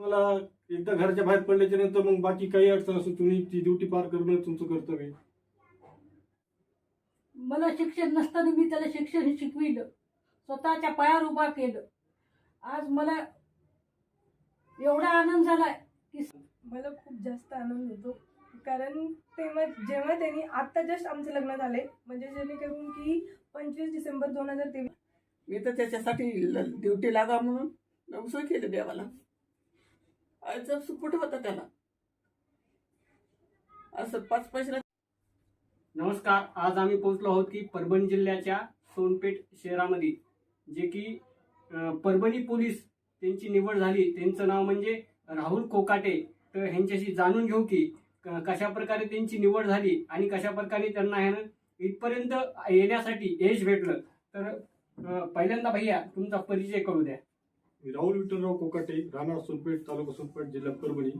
मला एकदा घराच्या बाहेर पडल्याच्या नंतर मग बाकी काही अडचण असून तुम्ही ती ड्युटी पार करणं तुमचं कर्तव्य आहे. मला शिक्षण नसताना मी त्याला शिक्षण शिकविलं. स्वतःच्या पायावर उभा केलं. आज मला एवढा आनंद झालाय की मला खूप जास्त आनंद होतो. कारण तेव्हा जेव्हा त्यांनी आत्ता जस्ट आमचं लग्न झालंय. म्हणजे जेणेकरून की पंचवीस डिसेंबर दोन हजार तेवीस. मी तर त्याच्यासाठी ड्युटी लागा म्हणून नवसं केलं देवाला. आजचा सुपुट होता त्याला. असं पाच पैशाला नमस्कार आज आम्ही पोहोचलो आहोत की परभणी जिल्ह्याच्या सोनपेठ शहरामध्ये जे की अं, परभणी पोलीस त्यांची निवड झाली. त्यांचं नाव म्हणजे राहुल कोकाटे. तर ह्यांच्याशी जाणून घेऊ की क- कशा प्रकारे त्यांची निवड झाली आणि कशा प्रकारे त्यांना ह्यानं इथपर्यंत येण्यासाठी यश भेटलं. तर अं, पहिल्यांदा भैया तुमचा परिचय करू द्या. मी राहुल विठ्ठलराव कोकाटे राहणार सोनपेठ तालुका सोनपेठ जिल्हा परभणी.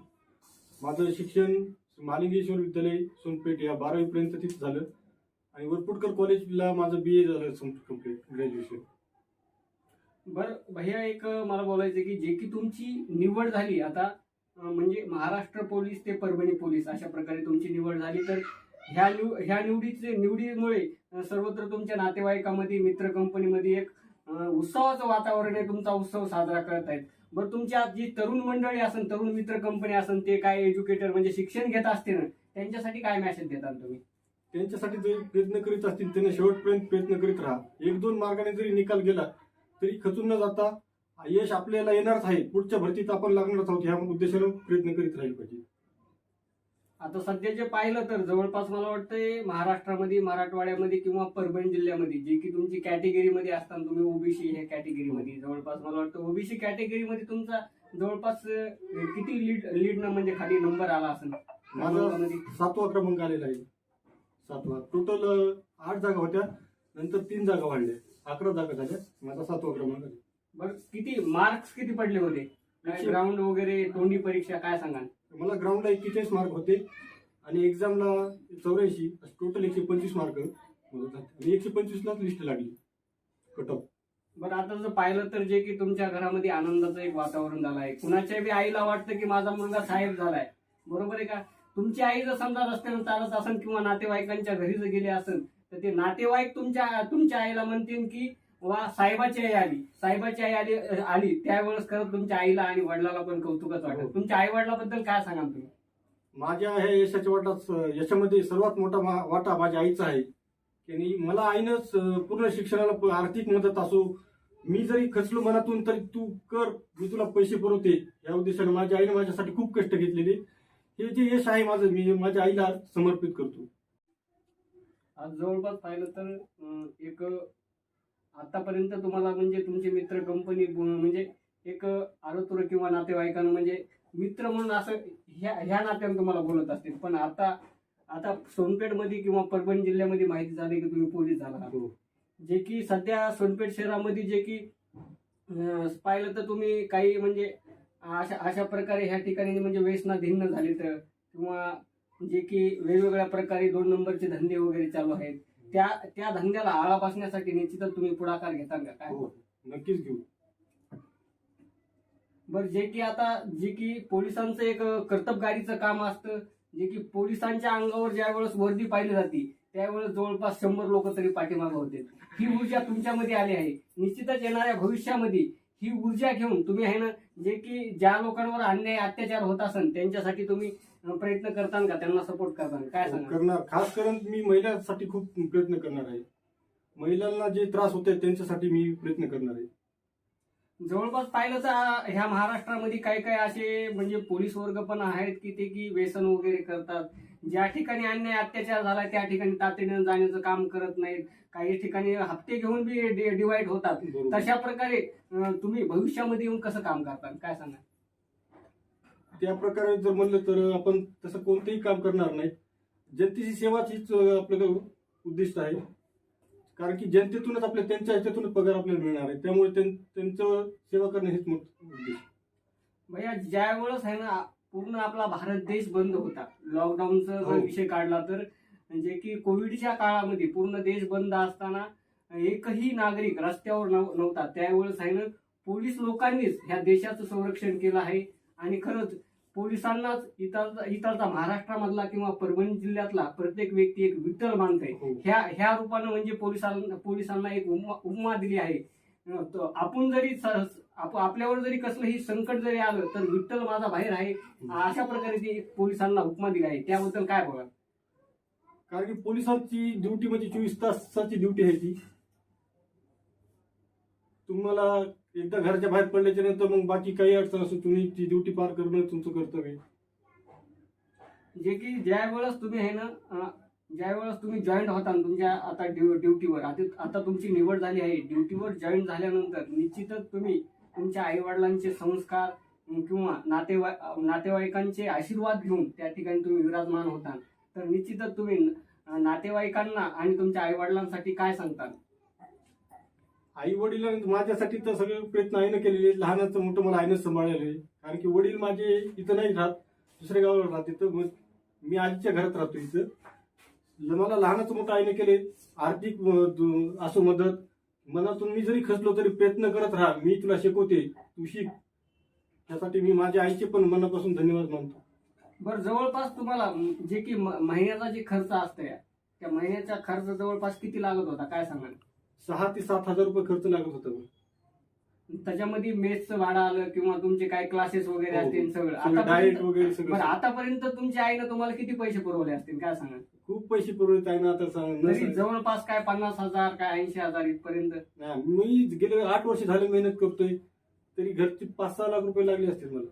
माझं शिक्षण महालिंगेश्वर विद्यालय सोनपेठ या बारावीपर्यंत तिथं झालं. आणि वरपुटकर कॉलेजला माझं बी ए झालं कंप्लीट ग्रॅज्युएशन बरं भैया एक मला बोलायचं की जे की तुमची निवड झाली आता म्हणजे महाराष्ट्र पोलीस ते परभणी पोलीस अशा प्रकारे तुमची निवड झाली तर ह्या निव ह्या निवडीचे निवडीमुळे सर्वत्र तुमच्या नातेवाईकामध्ये मित्र कंपनीमध्ये एक उत्सवाचं वातावरण आहे तुमचा उत्सव साजरा करत आहेत. बरं तुमच्या जी तरुण मंडळी असेल तरुण मित्र कंपनी असेल ते काय एज्युकेटर म्हणजे शिक्षण घेत असते ना त्यांच्यासाठी काय मेसेज देता तुम्ही? त्यांच्यासाठी जरी प्रयत्न करीत असतील त्यांना शेवटपर्यंत प्रयत्न करीत राहा. एक दोन मार्गाने जरी निकाल गेला तरी खचून न जाता यश आपल्याला येणारच आहे. पुढच्या भरतीत आपण लागणारच आहोत ह्या उद्देशानं प्रयत्न करीत राहील पाहिजे. आता सध्या जे पाहिलं तर जवळपास मला वाटतंय महाराष्ट्रामध्ये मराठवाड्यामध्ये किंवा परभणी जिल्ह्यामध्ये जे की तुमची कॅटेगरीमध्ये असताना तुम्ही ओबीसी ह्या कॅटेगरीमध्ये जवळपास मला वाटतं ओबीसी कॅटेगरीमध्ये तुमचा जवळपास किती लीड लीडनं म्हणजे खाली नंबर आला असेल? माझा? सातवा क्रमांक आलेला आहे. सातवा. टोटल आठ जागा होत्या नंतर तीन जागा वाढल्या. अकरा जागा झाल्या. माझा सातवा क्रमांक. बरं किती? मार्क्स किती पडले होते? ग्राउंड वगैरे तोंडी परीक्षा काय सांगाल? मला ग्राउंडला एक्केचाळीस मार्क होते आणि एक्झामला चौऱ्याऐंशी टोटल एकशे पंचवीस मार्क आणि एकशे पंचवीसलाच लिस्ट लागली. कट ऑफ बरं आता जर पाहिलं तर जे की तुमच्या घरामध्ये आनंदाचं एक वातावरण झालं आहे. कुणाच्या बी आईला वाटतं की माझा मुलगा साहेब झालाय. बरोबर आहे का? तुमची आई जर समजा रस्त्यानं चालत असेल किंवा नातेवाईकांच्या घरी जर गेले असेल तर ते नातेवाईक तुमच्या तुमच्या आईला म्हणतील की वा साहेबाची आई आली. साहेबाची आई आली आली. त्यावेळेस खरं तुमच्या आईला आणि वडिलाला पण कौतुकच वाटत हो. तुमच्या आई वडिलाबद्दल काय सांगाल तुम्ही? माझ्या ह्या यशाच्या वाटात यशामध्ये सर्वात मोठा वाटा माझ्या आईचा आहे. की मला आईनंच पूर्ण शिक्षणाला आर्थिक मदत असो मी जरी खचलो मनातून तरी तू कर मी तुला पैसे पुरवते. या उद्देशाने माझ्या आईने माझ्यासाठी खूप कष्ट घेतलेले. हे जे यश आहे माझं मी माझ्या आईला समर्पित करतो. आज जवळपास पाहिलं तर एक आतापर्यंत तुम्हाला म्हणजे तुमचे मित्र कंपनी म्हणजे एक आरोतुर किंवा नातेवाईकांना म्हणजे मित्र म्हणून असं ह्या ह्या नात्यानं तुम्हाला बोलत असतील पण आता आता सोनपेठमध्ये किंवा परभणी जिल्ह्यामध्ये माहिती झाली की तुम्ही पोलीस झाला. हो. जे की सध्या सोनपेठ शहरामध्ये जे की पाहिलं तर तुम्ही काही म्हणजे अशा अशा प्रकारे ह्या ठिकाणी म्हणजे व्यसनाधीन झाले तर किंवा जे की वेगवेगळ्या प्रकारे दोन नंबरचे धंदे वगैरे चालू आहेत त्या त्या धंद्याला आळा बसण्यासाठी निश्चितच तुम्ही पुढाकार घेता का काय? हो नक्कीच घेऊ. बरं जे की आता जे की पोलिसांचं एक कर्तबगारीचं काम असतं जे की पोलिसांच्या अंगावर ज्या वेळेस वर्दी पाहिली जाते त्यावेळेस जवळपास शंभर लोक तरी पाठीमागं होते. ही ऊर्जा तुमच्यामध्ये आली आहे. निश्चितच येणाऱ्या भविष्यामध्ये ही ऊर्जा घेऊन तुम्ही आहे ना जे की ज्या लोकांवर अन्याय अत्याचार होत असेल त्यांच्यासाठी तुम्ही प्रयत्न करताल का? त्यांना सपोर्ट करताल काय सांगा करणार. खास करून मी महिलांसाठी खूप प्रयत्न करणार आहे. महिलांना जे त्रास होते त्यांच्यासाठी मी प्रयत्न करणार आहे. जवळपास पाहिलं तर ह्या महाराष्ट्रामध्ये काही काही असे म्हणजे पोलीस वर्ग पण आहेत की ते की व्यसन वगैरे करतात. ज्या ठिकाणी अन्याय अत्याचार झाला त्या ठिकाणी तातडीनं जाण्याचं काम करत नाहीत. काही ठिकाणी हप्ते घेऊन बी डिवाइड होतात. तशा प्रकारे तुम्ही भविष्यामध्ये येऊन कसं काम करता काय सांगा त्या प्रकारे जर म्हणलं तर आपण तसं कोणतंही काम करणार नाही. जनतेची सेवाच हीच अं, आपलं उद्दिष्ट आहे. कारण की जनतेतूनच आपल्या त्यांच्या ह्याच्यातूनच पगार आपल्याला मिळणार आहे. त्यामुळे त्यां- त्यांचं सेवा करणे हेच मोठं उद्दिष्ट. भैया ज्या वेळेस आहे ना पूर्ण आपला भारत देश बंद होता. लॉकडाऊनचा जर हो. विषय काढला तर म्हणजे की कोविडच्या काळामध्ये पूर्ण देश बंद असताना एकही नागरिक रस्त्यावर नव- नव्हता. त्यावेळेस आहे ना पोलीस लोकांनीच ह्या देशाचं संरक्षण केलं आहे. आणि खरंच पोलिसांनाच इतर इतरचा महाराष्ट्रामधला किंवा परभणी जिल्ह्यातला प्रत्येक व्यक्ती एक विठ्ठल मानतोय. हो. ह्या ह्या रूपानं म्हणजे पोलिसांना पोलिसांना एक उपमा उपमा दिली आहे. आपण जरी आपल्यावर जरी कसलंही संकट जरी आलं तर विठ्ठल माझा बाहेर आहे. अशा प्रकारे ती पोलिसांना उपमा दिली आहे. त्याबद्दल काय बोला कारण की पोलिसांची ड्युटी म्हणजे चोवीस तासाची ड्युटी आहे ती. तुम्हाला एकदा घराच्या बाहेर पडल्याच्या नंतर मग बाकी काही अडचण असो तुम्ही ती ड्युटी पार करणं तुमचं कर्तव्य आहे. जे की ज्या वेळेस तुम्ही आहे ना ज्यावेळेस ज्या वेळेस तुम्ही जॉईन होता तुमच्या आता ड्युटीवर आता आता तुमची निवड झाली आहे ड्युटीवर जॉईन झाल्यानंतर निश्चितच तुम्ही तुमच्या आई वडिलांचे संस्कार किंवा नातेवाई नातेवाईकांचे आशीर्वाद घेऊन त्या ठिकाणी तुम्ही विराजमान होता. तर निश्चितच तुम्ही नातेवाईकांना आणि तुमच्या आई वडिलांसाठी काय सांगता आई वडील माझ्यासाठी तर सगळे प्रयत्न आईनं केलेले लहानाचं मोठं मला आईनं सांभाळलेलं आहे. कारण की वडील माझे इथं नाही राहत दुसऱ्या गावाला राहते तर मग मी आजीच्या घरात राहतो इथं. मला लहानाचं मोठं आईनं केले आर्थिक असो मदत. मनातून मी जरी खचलो तरी प्रयत्न करत राहा मी तुला शिकवते तू शिक. त्यासाठी मी माझ्या आईचे पण मनापासून धन्यवाद मानतो. बरं जवळपास तुम्हाला जे की महिन्याचा जे खर्च असतो त्या महिन्याचा खर्च जवळपास किती लागत होता? काय सांगाल? सहा ते सात हजार रुपये खर्च लागत होता. त्याच्यामध्ये मेसचं भाडं आलं किंवा तुमचे काही क्लासेस वगैरे हो. असतील सगळं. सगळं डाएट आतापर्यंत वगैरे बरं सगळं. आतापर्यंत तुमच्या आईनं तुम्हाला किती पैसे पुरवले असतील? काय सांगा? खूप पैसे पुरवत आहे ना आता सांग तरी जवळपास काय पन्नास हजार काय ऐंशी हजार इथपर्यंत? नाही, मी गेले आठ वर्ष झाले मेहनत करतोय. तरी घरचे पाच सहा लाख रुपये लागले असतील मला.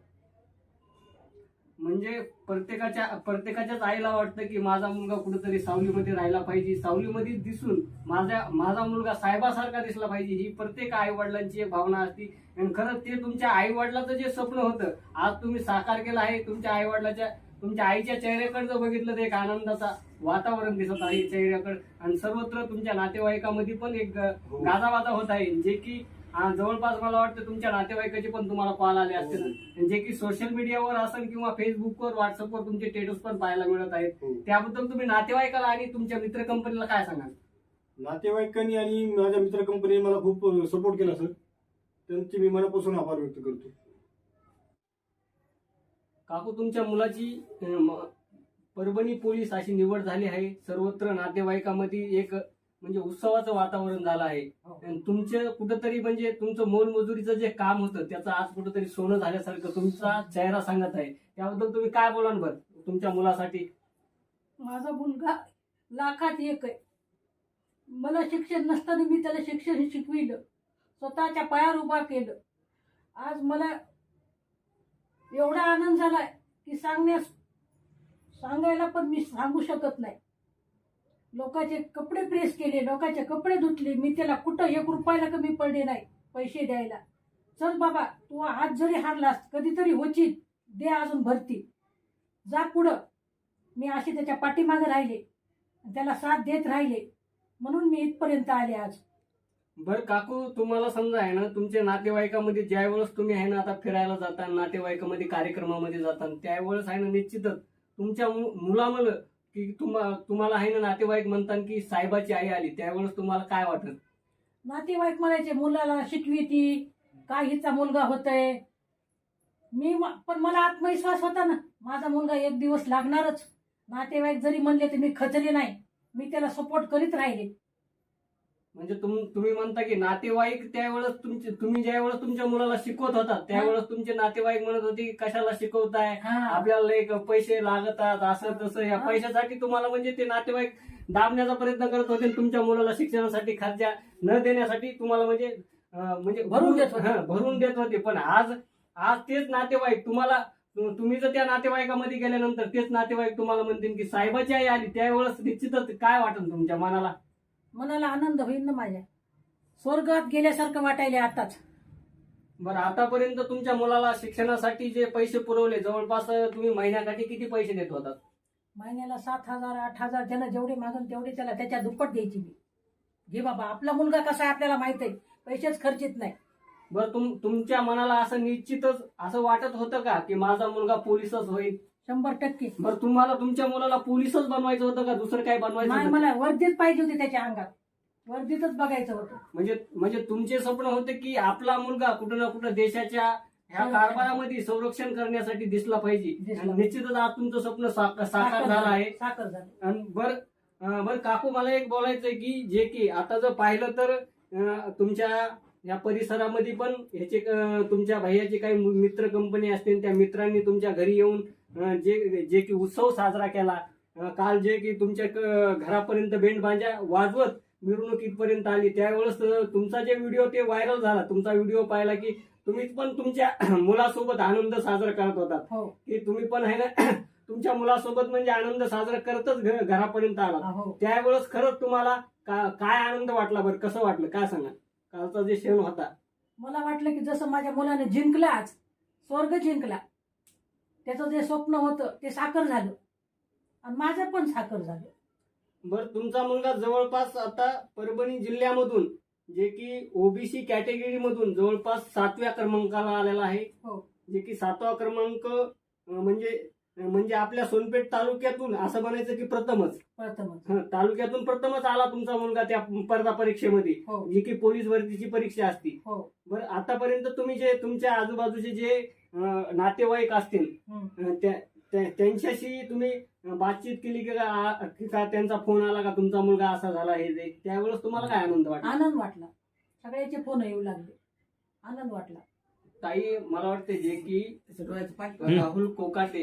म्हणजे प्रत्येकाच्या प्रत्येकाच्याच आईला वाटतं की माझा मुलगा कुठेतरी सावलीमध्ये राहिला पाहिजे. सावलीमध्ये दिसून माझा माझा मुलगा साहेबासारखा दिसला पाहिजे. ही प्रत्येक आई वडिलांची एक भावना असते. आणि खरंच ते तुमच्या आई वडिलाचं जे स्वप्न होतं आज तुम्ही साकार केलं आहे तुमच्या आई वडिलाच्या तुमच्या आईच्या चेहऱ्याकडे जर बघितलं तर एक आनंदाचा वातावरण दिसत आहे चेहऱ्याकडे. आणि सर्वत्र तुमच्या नातेवाईकामध्ये पण एक हो. गाजावाजा होत आहे. जे की आ, जवळपास मला वाटतं तुमच्या नातेवाईकाचे पण तुम्हाला कॉल आले असतील. आणि जे की सोशल मीडियावर असेल किंवा फेसबुकवर व्हॉट्सअपवर तुमचे स्टेटस पण पाहायला मिळत आहेत. हो. त्याबद्दल तुम्ही नातेवाईकाला आणि तुमच्या मित्र कंपनीला काय सांगाल? नातेवाईकांनी आणि माझ्या मित्र कंपनीने मला खूप सपोर्ट केला सर त्यांचे मी मनापासून आभार व्यक्त करतो. काकू तुमच्या मुलाची परभणी पोलीस अशी निवड झाली आहे. सर्वत्र नातेवाईकामध्ये एक म्हणजे उत्सवाचं वातावरण झालं आहे. आणि तुमचं कुठंतरी म्हणजे तुमचं मोलमजुरीचं जे काम होतं त्याचं आज कुठंतरी सोनं झाल्यासारखं तुमचा चेहरा सांगत आहे. त्याबद्दल तुम्ही काय बोलाल बरं तुमच्या मुलासाठी? माझा मुलगा लाखात एक आहे. मला शिक्षण नसताना मी त्याला शिक्षण शिकविलं. स्वतःच्या पायावर उभा केलं. आज मला एवढा आनंद झालाय की सांगण्यास सांगायला पण मी सांगू शकत नाही. लोकांचे कपडे प्रेस केले लोकांचे कपडे धुतले. मी त्याला कुठं एक रुपयाला कमी पडले नाही पैसे द्यायला. चल बाबा तू आज जरी हारलास कधीतरी होची दे अजून भरती. जा पुढं. मी अशी त्याच्या पाठीमागे राहिले. त्याला साथ देत राहिले. म्हणून मी इथपर्यंत आले आज. बरं काकू तुम्हाला समजा आहे ना तुमच्या नातेवाईकामध्ये ज्या वेळेस तुम्ही आहे ना आता फिरायला जाता नातेवाईकामध्ये कार्यक्रमामध्ये जाता त्यावेळेस आहे ना निश्चितच तुमच्या मु- मुलामुळं की तुम्हा तुम्हाला आहे ना नातेवाईक म्हणतात की साहेबाची आई आली त्यावेळेस तुम्हाला काय वाटत नातेवाईक म्हणायचे मुलाला शिकवी ती काय हिचा मुलगा होतय. मी पण मला आत्मविश्वास होता ना. माझा मुलगा एक दिवस लागणारच. नातेवाईक जरी म्हणले तर मी खचले नाही. मी त्याला सपोर्ट करीत राहिले. म्हणजे तुम- तुम्ही म्हणता की नातेवाईक त्यावेळेस तुमचे तुम्ही ज्या वेळेस तुमच्या मुलाला शिकवत होता त्यावेळेस तुमचे नातेवाईक म्हणत होते की कशाला शिकवताय? आपल्याला एक पैसे लागतात असं तसं. या. पैशासाठी तुम्हाला म्हणजे ते नातेवाईक दाबण्याचा प्रयत्न करत होते तुमच्या मुलाला शिक्षणासाठी खर्चा न देण्यासाठी तुम्हाला म्हणजे म्हणजे भरून देत होते. भरून देत होते. पण आज आज तेच नातेवाईक तुम्हाला तुम्ही जर त्या नातेवाईकामध्ये गेल्यानंतर तेच नातेवाईक तुम्हाला म्हणतील की साहेबाची आई आली त्यावेळेस निश्चितच काय वाटेल तुमच्या मनाला? मनाला आनंद होईल ना माझ्या. स्वर्गात गेल्यासारखं वाटायले आताच. बरं आतापर्यंत तुमच्या मुलाला शिक्षणासाठी जे पैसे पुरवले जवळपास तुम्ही महिन्यासाठी किती पैसे देत होतात महिन्याला सात हजार आठ हजार ज्याला जेवढे मागून तेवढे त्याला त्याच्या दुप्पट द्यायची मी. घे बाबा आपला मुलगा कसा आहे आपल्याला माहीत आहे. पैसेच खर्चित नाही. बरं तुम तुमच्या मनाला असं निश्चितच असं वाटत होतं का की माझा मुलगा पोलीसच होईल? शंभर टक्के. बरं तुम्हाला तुमच्या मुलाला पोलीसच बनवायचं होतं का? दुसरं काय बनवायचं नाही होतं? मला वर्दीत पाहिजे होती त्याच्या अंगात. वर्दीतच बघायचं होतं. म्हणजे म्हणजे तुमचे स्वप्न होते की आपला मुलगा कुठं ना कुठं देशाच्या ह्या कारभारामध्ये संरक्षण करण्यासाठी दिसला पाहिजे. दिसला आणि निश्चितच आज तुमचं स्वप्न साक- साकार झालं आहे. साखर झालं. आणि बर अं, बर काकू मला एक बोलायचंय की जे की आता जर पाहिलं तर अं, तुमच्या या परिसरामध्ये पण ह्याचे तुमच्या भैयाचे काही मित्र कंपनी असतील त्या मित्रांनी तुमच्या घरी येऊन जे जे की उत्सव साजरा केला. काल जे की तुमच्या घरापर्यंत बेंड भांजा वाजवत मिरवणूक इथपर्यंत आली त्यावेळेस तुमचा जे व्हिडिओ ते व्हायरल झाला. तुमचा व्हिडिओ पाहिला की तुम्ही पण तुमच्या मुलासोबत आनंद साजरा करत होता. हो. की तुम्ही पण आहे ना तुमच्या मुलासोबत म्हणजे आनंद साजरा करतच घरापर्यंत आला हो. त्यावेळेस खरंच तुम्हाला का- काय आनंद वाटला बरं? कसं वाटलं? काय सांगा कालचा जे क्षण होता. मला वाटलं की जसं माझ्या मुलाने जिंकलं आज स्वर्ग जिंकला. त्याचं जे स्वप्न होतं ते साखर झालं. आणि माझं पण साखर झालं. बरं तुमचा मुलगा जवळपास आता परभणी जिल्ह्यामधून जे की ओबीसी कॅटेगरी मधून जवळपास सातव्या क्रमांकाला आलेला आहे. हो. जे की सातवा क्रमांक अं, म्हणजे म्हणजे आपल्या सोनपेठ तालुक्यातून असं म्हणायचं की प्रथमच. प्रथमच. हं, तालुक्यातून प्रथमच आला तुमचा मुलगा त्या स्पर्धा परीक्षेमध्ये हो. जी की पोलीस भरतीची परीक्षा असती. हो. बरं आतापर्यंत तुम्ही जे तुमच्या आजूबाजूचे जे नातेवाईक असतील त्यांच्याशी तुम्ही बातचीत केली की का त्यांचा फोन आला का तुमचा मुलगा असा झाला हे त्यावेळेस तुम्हाला काय आनंद वाटला? आनंद वाटला. सगळ्याचे फोन येऊ लागले. आनंद वाटला. ताई मला वाटते जे की राहुल कोकाटे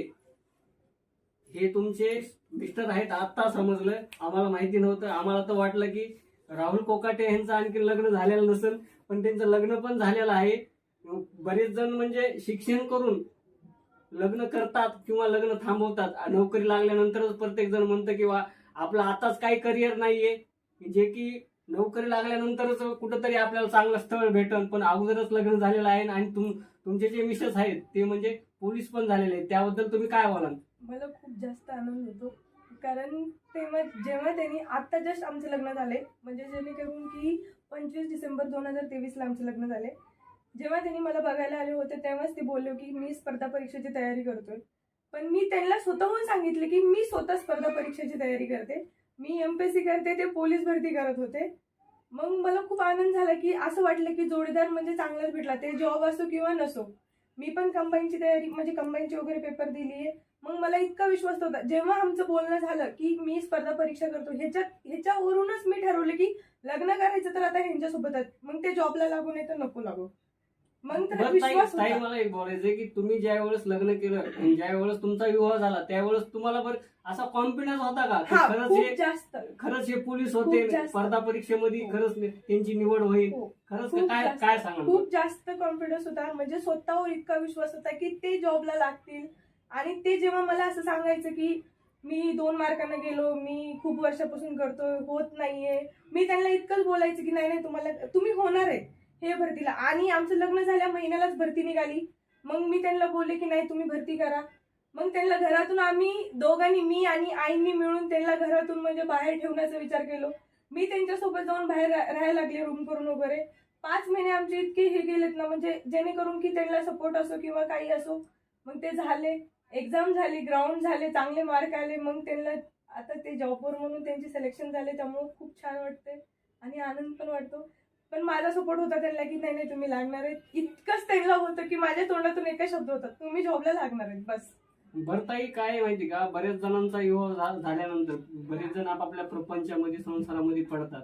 हे तुमचे मिस्टर आहेत आता समजलं. आम्हाला माहिती नव्हतं. आम्हाला तर वाटलं की राहुल कोकाटे यांचं आणखी लग्न झालेलं नसेल पण त्यांचं लग्न पण झालेलं आहे. बरेच जण म्हणजे शिक्षण करून लग्न करतात किंवा लग्न थांबवतात. नोकरी लागल्यानंतरच प्रत्येक जण म्हणतं किंवा आपलं आताच काही करिअर नाहीये. जे की नोकरी लागल्यानंतरच कुठंतरी आपल्याला चांगलं स्थळ भेटन. पण अगोदरच लग्न झालेलं आहे आणि तुम तुमचे जे मिसेस आहेत ते म्हणजे पोलीस पण झालेले आहेत. त्याबद्दल तुम्ही काय बोलाल? मला खूप जास्त आनंद होतो. कारण तेव्हा जेव्हा त्यांनी आत्ता जस्ट आमचं लग्न झाले म्हणजे जेणेकरून की पंचवीस डिसेंबर दोन हजार तेवीसला आमचं लग्न झाले जेव्हा त्यांनी मला बघायला आले होते तेव्हाच ते बोलले की मी स्पर्धा परीक्षेची तयारी करतोय. पण मी त्यांना स्वतःहून सांगितले की मी स्वतः स्पर्धा परीक्षेची तयारी करते. मी एम पी सी करते ते पोलीस भरती करत होते. मग मला खूप आनंद झाला की असं वाटलं की जोडीदार म्हणजे चांगलाच भेटला. ते जॉब असो किंवा नसो मी पण कंबाईनची तयारी म्हणजे कंबाईनची वगैरे पेपर दिली आहे मग मला इतका विश्वास होता. जेव्हा आमचं बोलणं झालं की मी स्पर्धा परीक्षा करतो ह्याच्यात ह्याच्यावरूनच मी ठरवलं की लग्न करायचं तर आता ह्यांच्यासोबतच. मग ते जॉबला लागू नाही तर नको लागू. मग तर बरं ताई विश्वास ताई होता. मला एक बोलायचंय की तुम्ही ज्या वेळेस लग्न केलं ज्या वेळेस तुमचा विवाह झाला त्यावेळेस तुम्हाला बरं असा कॉन्फिडन्स होता का? की हा खरंच खूप हे जास्त खरंच. हे पोलीस होते जास्त. स्पर्धा परीक्षेमध्ये हो. खरंच त्यांची निवड होईल. हो. खरंच खूप काय जास्त. काय सांगा खूप जास्त कॉन्फिडन्स होता. म्हणजे स्वतःवर इतका विश्वास होता की ते जॉबला लागतील. आणि ते जेव्हा मला असं सांगायचं की मी दोन मार्कानं गेलो मी खूप वर्षापासून करतोय होत नाहीये. मी त्यांना इतकंच बोलायचं की नाही नाही तुम्हाला तुम्ही होणार आहे. हे भरतीला. आणि आमचं लग्न झाल्या महिन्यालाच भरती निघाली. मग मी त्यांना बोलले की नाही तुम्ही भरती करा. मग त्यांना घरातून आम्ही दोघांनी मी आणि आईंनी मिळून त्यांना घरातून म्हणजे बाहेर ठेवण्याचा विचार केलो. मी त्यांच्यासोबत जाऊन बाहेर रा- राहायला लागले रूम करून वगैरे. पाच महिने आमचे इतके हे गेलेत ना म्हणजे जेणेकरून की त्यांना सपोर्ट असो किंवा काही असो मग ते झाले. एक्झाम झाली ग्राउंड झाले चांगले मार्क आले. मग त्यांना आता ते जॉबवर म्हणून त्यांची सिलेक्शन झाले त्यामुळे खूप छान वाटते आणि आनंद पण वाटतो. पण माझा सपोर्ट होता त्यांना की नाही नाही तुम्ही लागणार आहेत. इतकंच त्यांना होतं की माझ्या तोंडातून एकच शब्द होता तुम्ही जॉबला लागणार आहेत बस. भरताई काय माहिती का? बऱ्याच जणांचा झा- झाल्यानंतर बरेच जण आपापल्या प्रपंचामध्ये संसारामध्ये पडतात.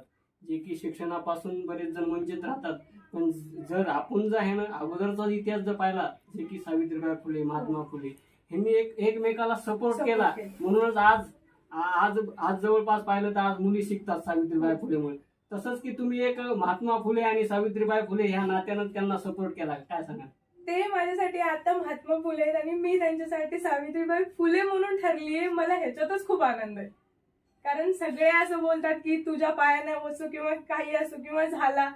जे की शिक्षणापासून बरेच जण वंचित राहतात. पण जर आपण जर आहे ना अगोदरचा इतिहास जर पाहिला जे की सावित्रीबाई फुले महात्मा फुले ह्यांनी एक एकमेकाला सपोर्ट केला. म्हणूनच आज आज आज जवळपास पाहिलं तर आज मुली शिकतात सावित्रीबाई फुलेमुळे. तसंच की तुम्ही एक महात्मा फुले आणि सावित्रीबाई फुले ह्या नात्यानं त्यांना सपोर्ट केला. काय सांगा ते माझ्यासाठी आता महात्मा फुले आहेत आणि मी त्यांच्यासाठी सावित्रीबाई फुले म्हणून ठरली आहे. मला ह्याच्यातच खूप आनंद आहे. कारण सगळे असं बोलतात की तुझ्या पायाने असो किंवा काही असो किंवा झाला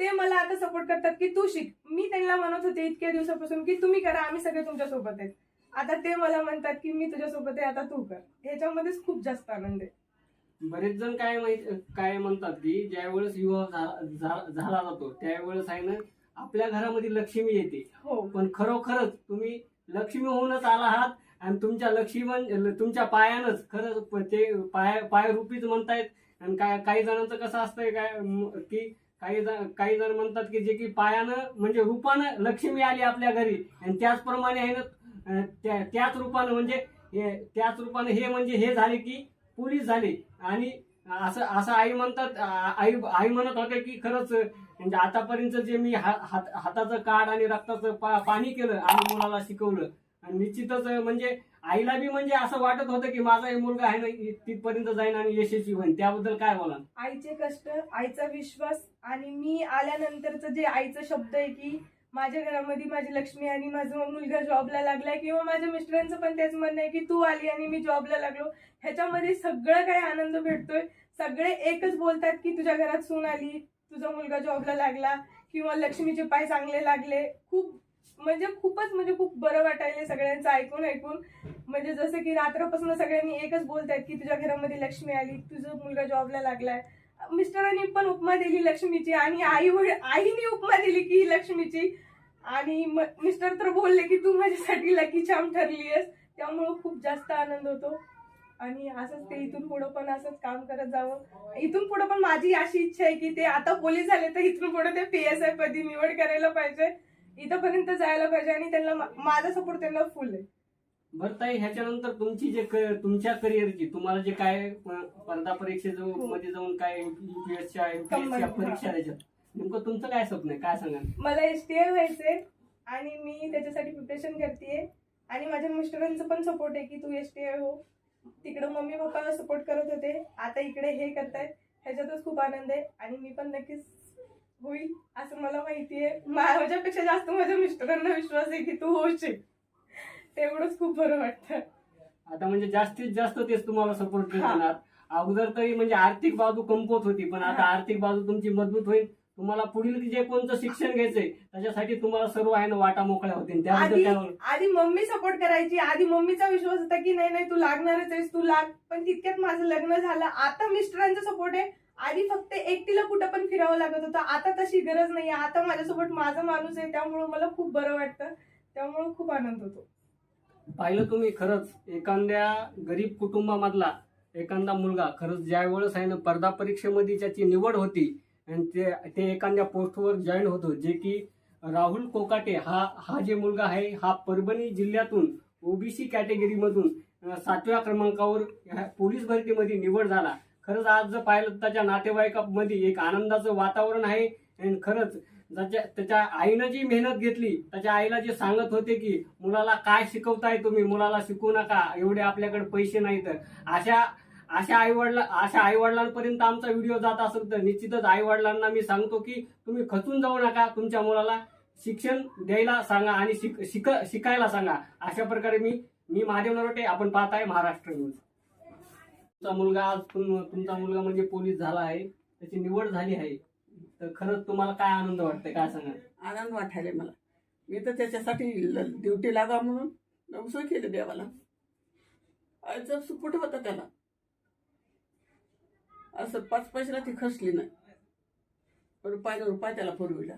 ते मला आता सपोर्ट करतात की तू शिक. मी त्यांना म्हणत होते इतक्या दिवसापासून की तुम्ही करा आम्ही सगळे तुमच्यासोबत आहेत. आता ते मला म्हणतात की मी तुझ्या सोबत आहे आता तू कर. ह्याच्यामध्येच खूप जास्त आनंद आहे. बरेच जण काय माहीत काय म्हणतात की ज्या वेळेस विवाह झाला जातो त्यावेळेस आहे ना आपल्या घरामध्ये लक्ष्मी येते. हो. पण खरोखरच तुम्ही लक्ष्मी होऊनच आला आहात आणि तुमच्या लक्ष्मी तुमच्या पायानंच खरंच ते पाय पायरूपीच म्हणतायत. आणि काय काही जणांचं कसं असतंय काय की काही जण काही जण म्हणतात की जे की पायानं म्हणजे रूपानं लक्ष्मी आली आपल्या घरी. आणि त्याचप्रमाणे आहे ना त्याच रूपानं म्हणजे त्याच रूपानं हे म्हणजे हे झाले की पोलीस झाले. आणि असं असं आई म्हणतात आई आई म्हणत होते की खरंच म्हणजे आतापर्यंत जे मी हात- हाताचं काढ आणि रक्ताचं पा- पाणी केलं आणि मुलाला शिकवलं. आणि निश्चितच म्हणजे आईला बी म्हणजे असं वाटत होतं की माझा हे मुलगा आहे ना तिथपर्यंत जाईन आणि यशस्वी होईल त्याबद्दल काय बोला आईचे कष्ट आईचा विश्वास आणि मी आल्यानंतरचं जे आईचा शब्द आहे की माझ्या घरामध्ये माझी लक्ष्मी आणि माझा मुलगा जॉबला लागलाय किंवा माझ्या मिस्टरांचं पण तेच म्हणणं आहे की तू आली आणि मी जॉबला लागलो. ह्याच्यामध्ये सगळं काही आनंद भेटतोय. सगळे एकच बोलतात की तुझ्या घरात सून आली तुझा मुलगा जॉबला लागला किंवा लक्ष्मीचे पाय चांगले लागले. खूप म्हणजे खूपच म्हणजे खूप बरं वाटायले सगळ्यांचं ऐकून ऐकून. म्हणजे जसं की रात्रपासून सगळ्यांनी एकच बोलतायत की तुझ्या घरामध्ये लक्ष्मी आली तुझा मुलगा जॉबला लागलाय. मिस्टरांनी पण उपमा दिली लक्ष्मीची आणि आई वडील आईने उपमा दिली की लक्ष्मीची. आणि मिस्टर तर बोलले की तू माझ्यासाठी लकी चाम ठरली आहेस. त्यामुळं खूप जास्त आनंद होतो. आणि असंच ते इथून पुढं पण असंच काम करत जावं. इथून पुढं पण माझी अशी इच्छा आहे की ते आता पोलीस झाले तर इथून पुढे ते पी एस आय पदी निवड करायला पाहिजे. इथंपर्यंत जायला पाहिजे आणि त्यांना माझा सपोर्ट त्यांना फुल आहे. बरं ताई ह्याच्यानंतर तुमची जे तुमच्या करिअरची तुम्हाला जे काय स्पर्धा परीक्षे जो मध्ये जाऊन काय परीक्षा द्यायच्यात नेमकं तुमचं काय स्वप्न आहे? काय सांगा मला एस टी आय व्हायचंय आणि मी त्याच्यासाठी प्रिपरेशन करते आणि माझ्या मिस्टरांचं पण सपोर्ट आहे की तू एस टी आय हो. तिकडं मम्मी पप्पाला सपोर्ट करत होते. आता इकडे हे करतायत. ह्याच्यातच खूप आनंद आहे. आणि मी पण नक्कीच होईल असं मला माहिती आहे. माझ्यापेक्षा जास्त माझ्या मिस्टरांना विश्वास आहे की तू होशील. तेवढंच खूप बरं वाटतं. आता म्हणजे जास्तीत जास्त तेच तुम्हाला सपोर्ट. करणार अगोदर तरी म्हणजे आर्थिक बाजू कमकुवत होती पण आता. आर्थिक बाजू तुमची मजबूत होईल. तुम्हाला पुढील जे कोणतं शिक्षण घ्यायचंय त्याच्यासाठी तुम्हाला सर्व आहे ना वाटा मोकळ्या होतील. त्याबद्दल आधी काय बोलू? आधी मम्मी सपोर्ट करायची. आधी मम्मीचा विश्वास होता की नाही नाही तू लागणारच आहेस तू लाग. पण तितक्यात माझं लग्न झालं. आता मिस्टरांचा सपोर्ट आहे. आधी फक्त एकटीला कुठं पण फिरावं लागत होतं. आता तशी गरज नाही आता माझ्यासोबत माझा माणूस आहे. त्यामुळं मला खूप बरं वाटतं. त्यामुळं खूप आनंद होतो. पाहिलं तुम्ही खरंच एखाद्या गरीब कुटुंबामधला एखादा मुलगा खरंच ज्या वेळेस आहे ना स्पर्धा परीक्षेमध्ये ज्याची निवड होती आणि ते ते एखाद्या पोस्टवर जॉईन होतो जे की राहुल कोकाटे हा हा जे मुलगा आहे हा परभणी जिल्ह्यातून ओबीसी कॅटेगरीमधून सातव्या क्रमांकावर ह्या पोलीस भरतीमध्ये निवड झाला. खरंच आज जर पाहिलं त्याच्या नातेवाईकामध्ये एक आनंदाचं वातावरण आहे. आणि खरंच ज्याच्या त्याच्या आईनं जी मेहनत घेतली त्याच्या आईला जे सांगत होते की मुलाला काय शिकवताय तुम्ही? मुलाला शिकवू नका. एवढे आपल्याकडे पैसे नाही तर अशा अशा आई वडिला अशा आई वडिलांपर्यंत आमचा व्हिडिओ जात असेल तर निश्चितच आई वडिलांना मी सांगतो की तुम्ही खचून जाऊ नका तुमच्या मुलाला. शिक्षण द्यायला सांगा आणि शिक शिक शिकायला सांगा. अशा प्रकारे मी मी महादेव नरोटे आपण पाहताय महाराष्ट्र न्यूज. तुमचा मुलगा आज तुम- तुमचा मुलगा म्हणजे पोलीस झाला आहे. त्याची निवड झाली आहे. तर खरंच तुम्हाला काय आनंद वाटतंय? काय सांगा आनंद वाटायला मला. मी तर त्याच्यासाठी ड्युटी लागा म्हणून नवसं केलं देवाला. आईचा सुपुट होता त्याला. असं पाच पैशाला ती खसली नाही. रुपयाला रुपया त्याला पुरविला.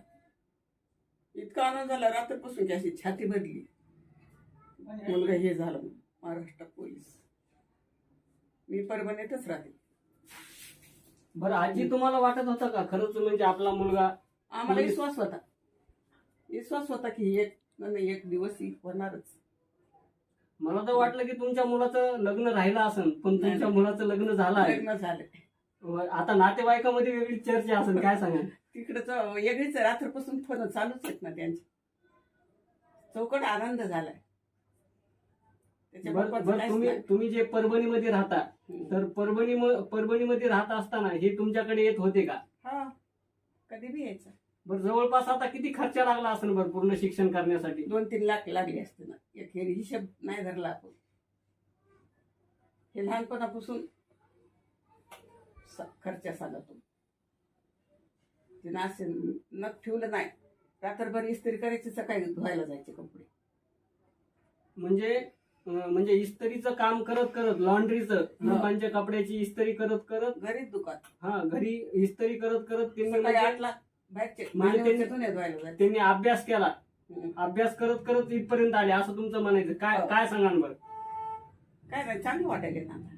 इतका आनंद झाला रात्रपासून की अशी छाती भरली. मुलगा हे झालं महाराष्ट्र पोलीस. मी परभणीतच राहते. बरं आजी तुम्हाला वाटत होतं का? खरंच म्हणजे आपला मुलगा आम्हाला विश्वास होता. विश्वास होता की एक नाही एक दिवस ही होणारच. मला तर वाटलं की तुमच्या मुलाचं लग्न राहिलं असेल पण तुमच्या. मुलाचं लग्न झालं लग्न झालं आता नातेवाईकामध्ये वेगळी चर्चा असेल काय सांगा तिकडच वेगळीच रात्रपासून फोन चालूच आहेत ना त्यांचे. चौकट आनंद झालाय. बरं बरं तुम्ही. तुम्ही जे परभणीमध्ये राहता. तर परभणी परभणीमध्ये राहत असताना हे तुमच्याकडे येत होते का? हा कधी बी यायचं. बरं जवळपास आता किती खर्च लागला असेल बरं पूर्ण शिक्षण करण्यासाठी? दोन तीन लाख लागले असते ना. एक हिशेब नाही धरला आपण. हे लहानपणापासून स- खर्च सांगतो तिनं असे नख ठेवलं नाही. रात्रभर इस्त्री करायची सकाळी धुवायला जायचे कपडे. म्हणजे म्हणजे इस्त्रीचं काम करत करत लॉन्ड्रीचं लोकांच्या कपड्याची इस्त्री करत करत? घरीच दुकान. हा घरी इस्त्री करत करत त्यांनी सकाळी म्हणजे आठला बाहेरचे म्हणजे त्यांनी- जायचे. अभ्यास केला. हम्म. अभ्यास करत करत इथपर्यंत आले असं तुमचं म्हणायचं. काय हो. काय सांगा बरं? काय नाही चांगलं वाटायला ना.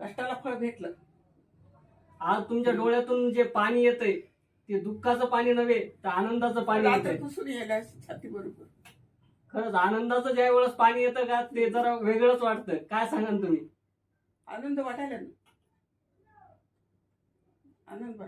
कष्टाला फळ भेटलं. आज तुमच्या डोळ्यातून जे पाणी येतंय ते दुःखाचं पाणी नव्हे तर आनंदाचं पाणी येतंय. रात्रीपासून यायला छाती बरोबर. खरंच आनंदाचं ज्या वेळेस पाणी येतं का ते जरा वेगळंच वाटतं. काय सांगाल तुम्ही? आनंद वाटायला ना. आनंद वाटायला.